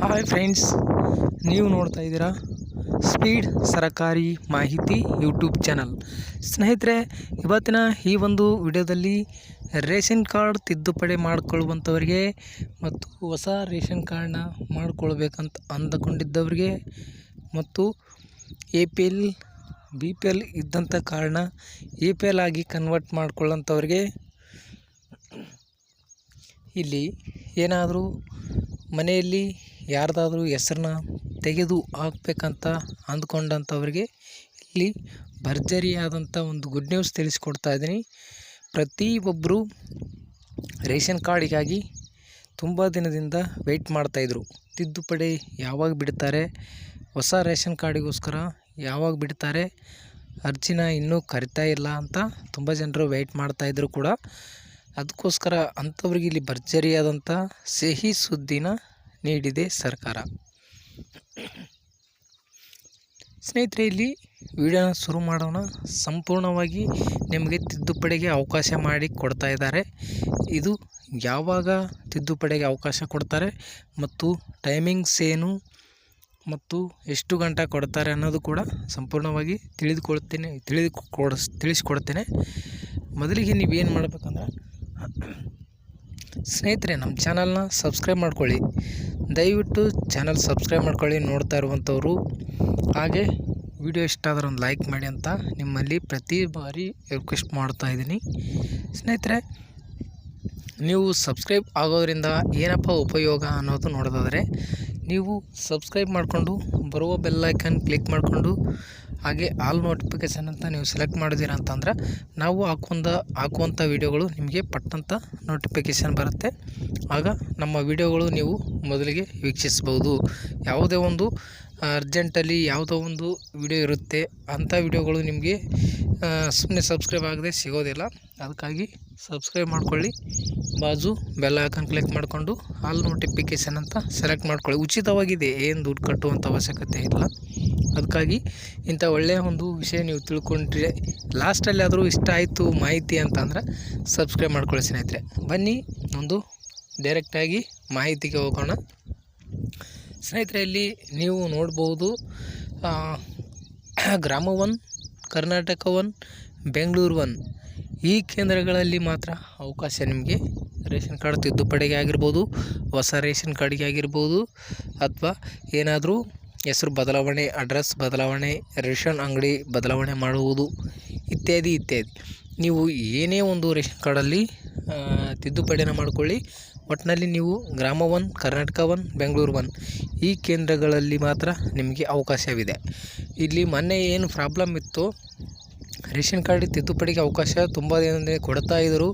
Hi friends ನೀವು ನೋಡ್ತಾ ಇದ್ದೀರಾ ಸ್ಪೀಡ್ ಸರಕಾರಿ ಮಾಹಿತಿ ಯೂಟ್ಯೂಬ್ ಚಾನಲ್ ಸ್ನೇಹಿತರೆ, ಇವತ್ತಿನ ಈ ಒಂದು ವಿಡಿಯೋದಲ್ಲಿ ರೇಷನ್ ಕಾರ್ಡ್ ತಿದ್ದುಪಡಿ ಮಾಡಿಕೊಳ್ಳುವಂಥವ್ರಿಗೆ ಮತ್ತು ಹೊಸ ರೇಷನ್ ಕಾರ್ಡ್ನ ಮಾಡಿಕೊಳ್ಬೇಕಂತ ಅಂದುಕೊಂಡಿದ್ದವ್ರಿಗೆ ಮತ್ತು A P L B P L ಇದ್ದಂಥ ಕಾರ್ಡ್ನ ಎ ಪಿ ಎಲ್ ಆಗಿ ಕನ್ವರ್ಟ್ ಮಾಡ್ಕೊಳ್ಳೋಂಥವ್ರಿಗೆ ಇಲ್ಲಿ ಏನಾದರೂ ಮನೆಯಲ್ಲಿ ಯಾರ್ದಾದ್ರೂ ಹೆಸ್ರನ್ನ ತೆಗೆದು ಹಾಕ್ಬೇಕಂತ ಅಂದ್ಕೊಂಡಂಥವ್ರಿಗೆ ಇಲ್ಲಿ ಭರ್ಜರಿಯಾದಂಥ ಒಂದು ಗುಡ್ ನ್ಯೂಸ್ ತಿಳಿಸ್ಕೊಡ್ತಾ ಇದ್ದೀನಿ. ಪ್ರತಿಯೊಬ್ಬರು ರೇಷನ್ ಕಾರ್ಡಿಗಾಗಿ ತುಂಬ ದಿನದಿಂದ ವೆಯ್ಟ್ ಮಾಡ್ತಾಯಿದ್ರು ತಿದ್ದುಪಡಿ ಯಾವಾಗ ಬಿಡ್ತಾರೆ, ಹೊಸ ರೇಷನ್ ಕಾರ್ಡಿಗೋಸ್ಕರ ಯಾವಾಗ ಬಿಡ್ತಾರೆ, ಅರ್ಜಿನ ಇನ್ನೂ ಕರಿತಾ ಇಲ್ಲ ಅಂತ ತುಂಬ ಜನರು ವೆಯ್ಟ್ ಮಾಡ್ತಾಯಿದ್ರು ಕೂಡ. ಅದಕ್ಕೋಸ್ಕರ ಅಂಥವ್ರಿಗೆ ಇಲ್ಲಿ ಭರ್ಜರಿಯಾದಂಥ ಸಿಹಿ ಸುದ್ದಿನ ನೀಡಿದೆ ಸರ್ಕಾರ. ಸ್ನೇಹಿತರೆ, ಇಲ್ಲಿ ವಿಡಿಯೋನ ಶುರು ಮಾಡೋಣ. ಸಂಪೂರ್ಣವಾಗಿ ನಿಮಗೆ ತಿದ್ದುಪಡಿಗೆ ಅವಕಾಶ ಮಾಡಿ ಕೊಡ್ತಾ ಇದ್ದಾರೆ. ಇದು ಯಾವಾಗ ತಿದ್ದುಪಡಿಗೆ ಅವಕಾಶ ಕೊಡ್ತಾರೆ ಮತ್ತು ಟೈಮಿಂಗ್ಸ್ ಏನು ಮತ್ತು ಎಷ್ಟು ಗಂಟೆ ಕೊಡ್ತಾರೆ ಅನ್ನೋದು ಕೂಡ ಸಂಪೂರ್ಣವಾಗಿ ತಿಳಿದುಕೊಳ್ತೇನೆ ತಿಳಿದು ಕೊಡಿಸ್ ತಿಳಿಸ್ಕೊಡ್ತೇನೆ. ಮೊದಲಿಗೆ ನೀವೇನು ಮಾಡಬೇಕಂದ್ರೆ, ಸ್ನೇಹಿತರೆ, ನಮ್ಮ ಚಾನಲ್ನ ಸಬ್ಸ್ಕ್ರೈಬ್ ಮಾಡ್ಕೊಳ್ಳಿ. ದಯವಿಟ್ಟು ಚಾನಲ್ ಸಬ್ಸ್ಕ್ರೈಬ್ ಮಾಡ್ಕೊಳ್ಳಿ ನೋಡ್ತಾ ಇರುವಂಥವ್ರು. ಹಾಗೆ ವಿಡಿಯೋ ಇಷ್ಟ ಆದರೆ ಒಂದು ಲೈಕ್ ಮಾಡಿ ಅಂತ ನಿಮ್ಮಲ್ಲಿ ಪ್ರತಿ ಬಾರಿ ರಿಕ್ವೆಸ್ಟ್ ಮಾಡ್ತಾ ಇದ್ದೀನಿ. ಸ್ನೇಹಿತರೆ, ನೀವು ಸಬ್ಸ್ಕ್ರೈಬ್ ಆಗೋದ್ರಿಂದ ಏನಪ್ಪ ಉಪಯೋಗ ಅನ್ನೋದು ನೋಡೋದಾದರೆ ನೀವು ಸಬ್ಸ್ಕ್ರೈಬ್ ಮಾಡಿಕೊಂಡು ಬರುವ ಬೆಲ್ಲೈಕನ್ ಕ್ಲಿಕ್ ಮಾಡಿಕೊಂಡು ಹಾಗೆ ಆಲ್ ನೋಟಿಫಿಕೇಷನ್ ಅಂತ ನೀವು ಸೆಲೆಕ್ಟ್ ಮಾಡಿದ್ದೀರ ಅಂತಂದ್ರೆ ನಾವು ಹಾಕೊಂದ ಹಾಕುವಂಥ ವೀಡಿಯೋಗಳು ನಿಮಗೆ ಪಟ್ಟಂತ ನೋಟಿಫಿಕೇಷನ್ ಬರುತ್ತೆ. ಆಗ ನಮ್ಮ ವೀಡಿಯೋಗಳು ನೀವು ಮೊದಲಿಗೆ ವೀಕ್ಷಿಸ್ಬೋದು ಯಾವುದೇ ಒಂದು ಅರ್ಜೆಂಟಲ್ಲಿ ಯಾವುದೋ ಒಂದು ವಿಡಿಯೋ ಇರುತ್ತೆ, ಅಂಥ ವಿಡಿಯೋಗಳು ನಿಮಗೆ ಸುಮ್ಮನೆ ಸಬ್ಸ್ಕ್ರೈಬ್ ಆಗದೆ ಸಿಗೋದಿಲ್ಲ. ಅದಕ್ಕಾಗಿ ಸಬ್ಸ್ಕ್ರೈಬ್ ಮಾಡ್ಕೊಳ್ಳಿ. ಬಾಜು ಬೆಲ್ಲ ಐಕನ್ ಕ್ಲಿಕ್ ಮಾಡಿಕೊಂಡು ಆಲ್ ನೋಟಿಫಿಕೇಷನ್ ಅಂತ ಸೆಲೆಕ್ಟ್ ಮಾಡ್ಕೊಳ್ಳಿ. ಉಚಿತವಾಗಿದೆ, ಏನು ದುಡ್ಡು ಕಟ್ಟುವಂಥ ಅವಶ್ಯಕತೆ ಇಲ್ಲ. ಅದಕ್ಕಾಗಿ ಇಂಥ ಒಳ್ಳೆಯ ಒಂದು ವಿಷಯ ನೀವು ತಿಳ್ಕೊಂಡ್ರೆ ಲಾಸ್ಟಲ್ಲಿ ಆದರೂ ಇಷ್ಟ ಆಯಿತು ಮಾಹಿತಿ ಅಂತಂದ್ರೆ ಸಬ್ಸ್ಕ್ರೈಬ್ ಮಾಡ್ಕೊಳ್ಳಿ ಸ್ನೇಹಿತರೆ. ಬನ್ನಿ, ಒಂದು ಡೈರೆಕ್ಟಾಗಿ ಮಾಹಿತಿಗೆ ಹೋಗೋಣ. ಸ್ನೇಹಿತರೆ, ಇಲ್ಲಿ ನೀವು ನೋಡ್ಬೋದು Grama one Karnataka one Bengaluru one ಈ ಕೇಂದ್ರಗಳಲ್ಲಿ ಮಾತ್ರ ಅವಕಾಶ ನಿಮಗೆ ರೇಷನ್ ಕಾರ್ಡ್ ತಿದ್ದುಪಡಿಗೆ ಆಗಿರ್ಬೋದು, ಹೊಸ ರೇಷನ್ ಕಾರ್ಡಿಗೆ ಆಗಿರ್ಬೋದು, ಅಥವಾ ಏನಾದರೂ ಹೆಸರು ಬದಲಾವಣೆ, ಅಡ್ರೆಸ್ ಬದಲಾವಣೆ, ರೇಷನ್ ಅಂಗಡಿ ಬದಲಾವಣೆ ಮಾಡುವುದು ಇತ್ಯಾದಿ ಇತ್ಯಾದಿ. ನೀವು ಏನೇ ಒಂದು ರೇಷನ್ ಕಾರ್ಡಲ್ಲಿ ತಿದ್ದುಪಡಿಯನ್ನು ಮಾಡಿಕೊಳ್ಳಿ. ಒಟ್ಟಿನಲ್ಲಿ ನೀವು Grama one, Karnataka one, Bengaluru one ಈ ಕೇಂದ್ರಗಳಲ್ಲಿ ಮಾತ್ರ ನಿಮಗೆ ಅವಕಾಶವಿದೆ. ಇಲ್ಲಿ ಮೊನ್ನೆ ಏನು ಪ್ರಾಬ್ಲಮ್ ಇತ್ತು ರೇಷನ್ ಕಾರ್ಡ್ ತಿದ್ದುಪಡಿಗೆ ಅವಕಾಶ ತುಂಬ ಏನಂದರೆ ಕೊಡ್ತಾ ಇದ್ದರು.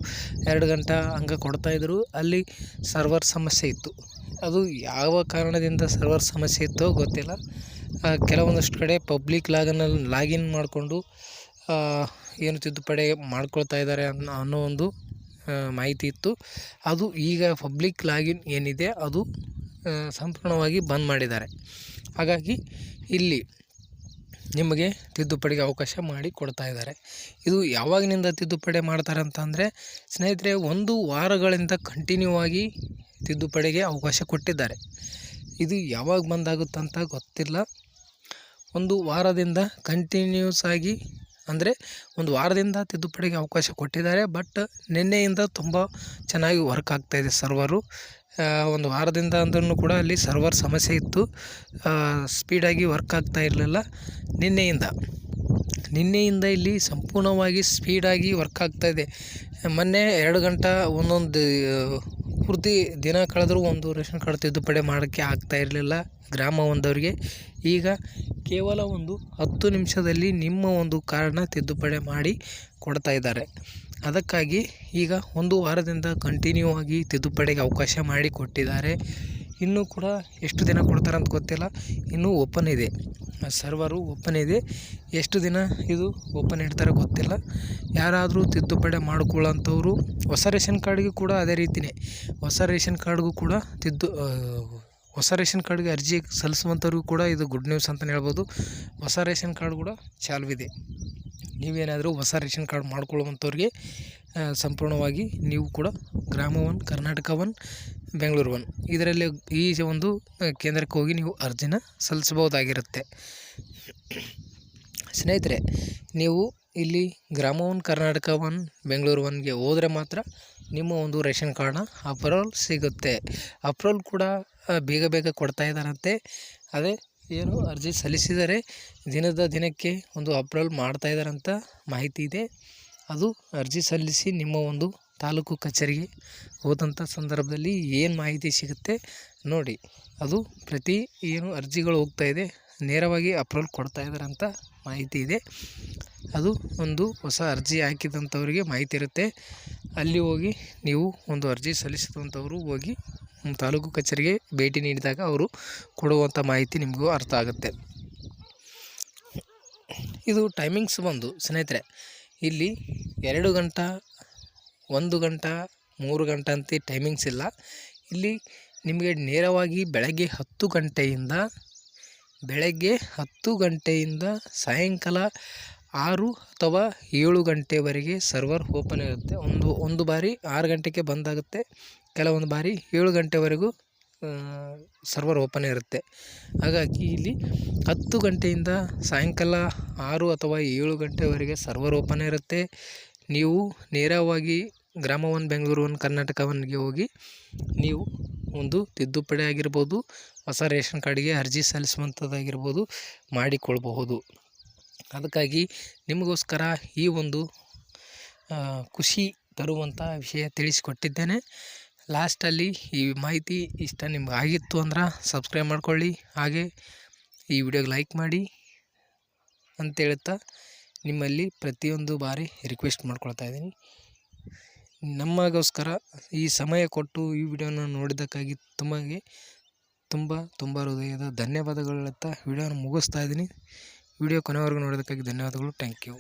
ಎರಡು ಗಂಟೆ ಹಂಗೆ ಕೊಡ್ತಾಯಿದ್ರು ಅಲ್ಲಿ ಸರ್ವರ್ ಸಮಸ್ಯೆ ಇತ್ತು. ಅದು ಯಾವ ಕಾರಣದಿಂದ ಸರ್ವರ್ ಸಮಸ್ಯೆ ಇತ್ತೋ ಗೊತ್ತಿಲ್ಲ. ಕೆಲವೊಂದಷ್ಟು ಕಡೆ ಪಬ್ಲಿಕ್ ಲಾಗನಲ್ಲಿ ಲಾಗಿನ್ ಮಾಡಿಕೊಂಡು ಏನು ತಿದ್ದುಪಡಿ ಮಾಡ್ಕೊಳ್ತಾ ಇದ್ದಾರೆ ಅನ್ನೋ ಅನ್ನೋ ಒಂದು ಮಾಹಿತಿ ಇತ್ತು. ಅದು ಈಗ ಪಬ್ಲಿಕ್ ಲಾಗಿನ್ ಏನಿದೆ ಅದು ಸಂಪೂರ್ಣವಾಗಿ ಬಂದ್ ಮಾಡಿದ್ದಾರೆ. ಹಾಗಾಗಿ ಇಲ್ಲಿ ನಿಮಗೆ ತಿದ್ದುಪಡಿಗೆ ಅವಕಾಶ ಮಾಡಿ ಕೊಡ್ತಾ ಇದ್ದಾರೆ. ಇದು ಯಾವಾಗಿನಿಂದ ತಿದ್ದುಪಡಿ ಮಾಡ್ತಾರೆ ಅಂತಂದರೆ, ಸ್ನೇಹಿತರೆ, ಒಂದು ವಾರಗಳಿಂದ ಕಂಟಿನ್ಯೂ ಆಗಿ ತಿದ್ದುಪಡಿಗೆ ಅವಕಾಶ ಕೊಟ್ಟಿದ್ದಾರೆ. ಇದು ಯಾವಾಗ ಬಂದಾಗುತ್ತಂತ ಗೊತ್ತಿಲ್ಲ. ಒಂದು ವಾರದಿಂದ ಕಂಟಿನ್ಯೂಸ್ ಆಗಿ ಅಂದರೆ ಒಂದು ವಾರದಿಂದ ತಿದ್ದುಪಡಿಗೆ ಅವಕಾಶ ಕೊಟ್ಟಿದ್ದಾರೆ ಬಟ್ ನಿನ್ನೆಯಿಂದ ತುಂಬ ಚೆನ್ನಾಗಿ ವರ್ಕ್ ಆಗ್ತಾಯಿದೆ ಸರ್ವರು ಒಂದು ವಾರದಿಂದ ಅಂದ್ರೂ ಕೂಡ ಅಲ್ಲಿ ಸರ್ವರ್ ಸಮಸ್ಯೆ ಇತ್ತು. ಸ್ಪೀಡಾಗಿ ವರ್ಕ್ ಆಗ್ತಾ ಇರಲಿಲ್ಲ. ನಿನ್ನೆಯಿಂದ ನಿನ್ನೆಯಿಂದ ಇಲ್ಲಿ ಸಂಪೂರ್ಣವಾಗಿ ಸ್ಪೀಡಾಗಿ ವರ್ಕ್ ಆಗ್ತಾಯಿದೆ ಮೊನ್ನೆ ಎರಡು ಗಂಟೆ ಒಂದೊಂದು ಪೂರ್ತಿ ದಿನ ಕಳೆದರೂ ಒಂದು ರೇಷನ್ ಕಾರ್ಡ್ ತಿದ್ದುಪಡಿ ಮಾಡೋಕ್ಕೆ ಆಗ್ತಾ ಇರಲಿಲ್ಲ. ಗ್ರಾಮ ಒಂದವರಿಗೆ. ಈಗ ಕೇವಲ ಒಂದು ಹತ್ತು ನಿಮಿಷದಲ್ಲಿ ನಿಮ್ಮ ಒಂದು ಕಾರ್ಡನ್ನ ತಿದ್ದುಪಡಿ ಮಾಡಿ ಕೊಡ್ತಾ ಇದ್ದಾರೆ. ಅದಕ್ಕಾಗಿ ಈಗ ಒಂದು ವಾರದಿಂದ ಕಂಟಿನ್ಯೂ ಆಗಿ ತಿದ್ದುಪಡಿಗೆ ಅವಕಾಶ ಮಾಡಿ ಕೊಟ್ಟಿದ್ದಾರೆ. ಇನ್ನೂ ಕೂಡ ಎಷ್ಟು ದಿನ ಕೊಡ್ತಾರಂತ ಗೊತ್ತಿಲ್ಲ, ಇನ್ನೂ ಓಪನ್ ಇದೆ. ಸರ್ವರು ಓಪನ್ ಇದೆ. ಎಷ್ಟು ದಿನ ಇದು ಓಪನ್ ಇಡ್ತಾರೆ ಗೊತ್ತಿಲ್ಲ. ಯಾರಾದರೂ ತಿದ್ದುಪಡಿ ಮಾಡ್ಕೊಳ್ಳೋಂಥವ್ರು ಹೊಸ ರೇಷನ್ ಕಾರ್ಡ್ಗೆ ಕೂಡ ಅದೇ ರೀತಿಯೇ ಹೊಸ ರೇಷನ್ ಕಾರ್ಡ್ಗೂ ಕೂಡ ತಿದ್ದು ಹೊಸ ರೇಷನ್ ಕಾರ್ಡ್ಗೆ ಅರ್ಜಿ ಸಲ್ಲಿಸುವಂಥವ್ರಿಗೂ ಕೂಡ ಇದು ಗುಡ್ ನ್ಯೂಸ್ ಅಂತಲೇ ಹೇಳ್ಬೋದು. ಹೊಸ ರೇಷನ್ ಕಾರ್ಡ್ ಕೂಡ ಚಾಲುವಿದೆ. ನೀವೇನಾದರೂ ಹೊಸ ರೇಷನ್ ಕಾರ್ಡ್ ಮಾಡ್ಕೊಳ್ಳುವಂಥವ್ರಿಗೆ ಸಂಪೂರ್ಣವಾಗಿ ನೀವು ಕೂಡ Grama one Karnataka one Bengaluru one ಇದರಲ್ಲಿ ಈ ಒಂದು ಕೇಂದ್ರಕ್ಕೆ ಹೋಗಿ ನೀವು ಅರ್ಜಿನ ಸಲ್ಲಿಸ್ಬೋದಾಗಿರುತ್ತೆ ಸ್ನೇಹಿತರೆ, ನೀವು ಇಲ್ಲಿ ಗ್ರಾಮ ಒನ್ ಕರ್ನಾಟಕ ಒನ್ ಬೆಂಗಳೂರು ಒನ್ಗೆ ಹೋದರೆ ಮಾತ್ರ ನಿಮ್ಮ ಒಂದು ರೇಷನ್ ಕಾರ್ಡ್ನ ಅಪ್ರೂವಲ್ ಸಿಗುತ್ತೆ. ಅಪ್ರೂವಲ್ ಕೂಡ ಬೇಗ ಬೇಗ ಕೊಡ್ತಾ ಇದ್ದಾರಂತೆ. ಅದೇ, ಏನು ಅರ್ಜಿ ಸಲ್ಲಿಸಿದರೆ ದಿನದ ದಿನಕ್ಕೆ ಒಂದು ಅಪ್ರೂವಲ್ ಮಾಡ್ತಾ ಇದ್ದಾರಂತ ಮಾಹಿತಿ ಇದೆ. ಅದು ಅರ್ಜಿ ಸಲ್ಲಿಸಿ ನಿಮ್ಮ ಒಂದು ತಾಲೂಕು ಕಚೇರಿಗೆ ಹೋದಂಥ ಸಂದರ್ಭದಲ್ಲಿ ಏನು ಮಾಹಿತಿ ಸಿಗುತ್ತೆ ನೋಡಿ. ಅದು ಪ್ರತಿ ಏನು ಅರ್ಜಿಗಳು ಹೋಗ್ತಾ ಇದೆ, ನೇರವಾಗಿ ಅಪ್ರೂವಲ್ ಕೊಡ್ತಾ ಇದ್ದಾರೆ ಅಂತ ಮಾಹಿತಿ ಇದೆ. ಅದು ಒಂದು ಹೊಸ ಅರ್ಜಿ ಹಾಕಿದಂಥವ್ರಿಗೆ ಮಾಹಿತಿ ಇರುತ್ತೆ. ಅಲ್ಲಿ ಹೋಗಿ ನೀವು ಒಂದು ಅರ್ಜಿ ಸಲ್ಲಿಸಿದಂಥವರು ಹೋಗಿ ತಾಲೂಕು ಕಚೇರಿಗೆ ಭೇಟಿ ನೀಡಿದಾಗ ಅವರು ಕೊಡುವಂಥ ಮಾಹಿತಿ ನಿಮಗೂ ಅರ್ಥ ಆಗುತ್ತೆ. ಇದು ಟೈಮಿಂಗ್ಸ್ ಬಂದು ಸ್ನೇಹಿತರೆ, ಇಲ್ಲಿ ಎರಡು ಗಂಟ ಒಂದು ಗಂಟ, ಮೂರು ಗಂಟೆ ಅಂತ ಟೈಮಿಂಗ್ಸ್ ಇಲ್ಲ. ಇಲ್ಲಿ ನಿಮಗೆ ನೇರವಾಗಿ ಬೆಳಗ್ಗೆ ಹತ್ತು ಗಂಟೆಯಿಂದ, ಬೆಳಗ್ಗೆ ಹತ್ತು ಗಂಟೆಯಿಂದ ಸಾಯಂಕಾಲ ಆರು ಅಥವಾ ಏಳು ಗಂಟೆವರೆಗೆ ಸರ್ವರ್ ಓಪನ್ ಇರುತ್ತೆ. ಒಂದು ಒಂದು ಬಾರಿ ಆರು ಗಂಟೆಗೆ ಬಂದಾಗುತ್ತೆ. ಕೆಲವೊಂದು ಬಾರಿ ಏಳು ಗಂಟೆವರೆಗೂ ಸರ್ವರ್ ಓಪನ್ ಇರುತ್ತೆ. ಹಾಗಾಗಿ ಇಲ್ಲಿ ಹತ್ತು ಗಂಟೆಯಿಂದ ಸಾಯಂಕಾಲ ಆರು ಅಥವಾ ಏಳು ಗಂಟೆವರೆಗೆ ಸರ್ವರ್ ಓಪನ್ ಇರುತ್ತೆ. ನೀವು ನೇರವಾಗಿ ಗ್ರಾಮ ಒನ್ ಬೆಂಗಳೂರು ಒನ್ ಕರ್ನಾಟಕ ಒನ್ಗೆ ಹೋಗಿ ನೀವು ಒಂದು ತಿದ್ದುಪಡಿ ಆಗಿರ್ಬೋದು, ಹೊಸ ರೇಷನ್ ಕಾರ್ಡಿಗೆ ಅರ್ಜಿ ಸಲ್ಲಿಸುವಂಥದ್ದಾಗಿರ್ಬೋದು ಮಾಡಿಕೊಳ್ಬಹುದು. ಅದಕ್ಕಾಗಿ ನಿಮಗೋಸ್ಕರ ಈ ಒಂದು ಖುಷಿ ತರುವಂಥ ವಿಷಯ ತಿಳಿಸಿಕೊಟ್ಟಿದ್ದೇನೆ. ಲಾಸ್ಟಲ್ಲಿ ಈ ಮಾಹಿತಿ ಇಷ್ಟ ನಿಮ್ಗೆ ಆಗಿತ್ತು ಅಂದ್ರೆ ಸಬ್ಸ್ಕ್ರೈಬ್ ಮಾಡ್ಕೊಳ್ಳಿ. ಹಾಗೆ ಈ ವಿಡಿಯೋಗೆ ಲೈಕ್ ಮಾಡಿ ಅಂತ ಹೇಳ್ತಾ ನಿಮ್ಮಲ್ಲಿ ಪ್ರತಿಯೊಂದು ಬಾರಿ ರಿಕ್ವೆಸ್ಟ್ ಮಾಡ್ಕೊಳ್ತಾ ಇದ್ದೀನಿ. ನಮಗೋಸ್ಕರ ಈ ಸಮಯ ಕೊಟ್ಟು ಈ ವಿಡಿಯೋನ ನೋಡಿದ್ದಕ್ಕಾಗಿ ತುಂಬಗೆ ತುಂಬ ತುಂಬ ಹೃದಯದ ಧನ್ಯವಾದಗಳತ್ತ ವಿಡಿಯೋನ ಮುಗಿಸ್ತಾ ಇದ್ದೀನಿ. ವಿಡಿಯೋ ಕೊನೆವರೆಗೂ ನೋಡೋದಕ್ಕಾಗಿ ಧನ್ಯವಾದಗಳು. Thank you